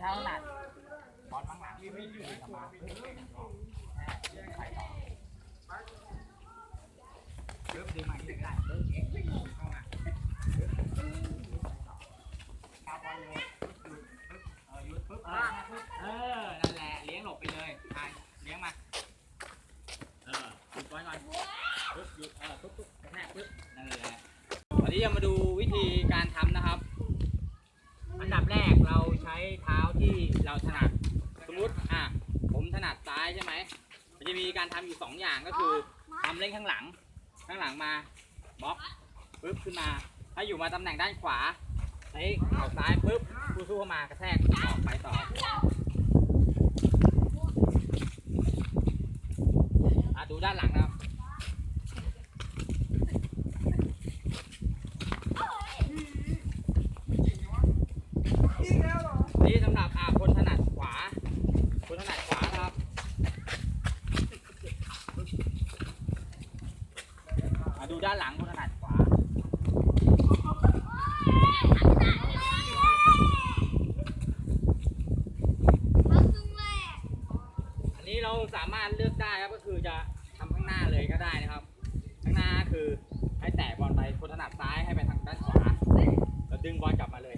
ใช้เท้าถนัดบอลข้างหลังที่ไม่ยืดกลับมาปึ๊บไปต่อปึ๊บดึงมาที่ไหนก็ได้ปึ๊บเอ็กซ์เข้ามาตาบอลลยปึ๊บหยุดปึ๊บเออยุดปึ๊บเออนั่นแหละเลี้ยงหลบไปเลยทายเลี้ยงมาเออหยุดไว้ก่อนปึ๊บหยุดเออปึ๊บปึ๊บกระแทกปึ๊บนั่นแหละวันนี้จะมาดูวิธีการทำนะครับ อันดับแรกเราใช้เที่เราถนัด สมมติอะผมถนัดซ้ายใช่ไหมมันจะมีการทำอยู่สองอย่างก็คือทำเล่นข้างหลัง ข้างหลังมาบล็อกปึ๊บขึ้นมา ถ้าอยู่มาตำแหน่งด้านขวาใช้เข่าซ้ายปึ๊บคู่สู้เข้ามากระแทกออกไปต่ออะดูด้านหลังนะครับ นี่สำ หรับอ่าคนถนัดขวา คนถนัดขวานะครับมาดูด้านหลังคนถนัดขวา อันนี้เราสามารถเลือกได้ครับก็คือจะทำข้างหน้าเลยก็ได้นะครับ ข้างหน้าคือให้แตะบอลไปคนถนัดซ้ายให้ไปทางด้านขวาแล้วดึงบอลกลับมาเลย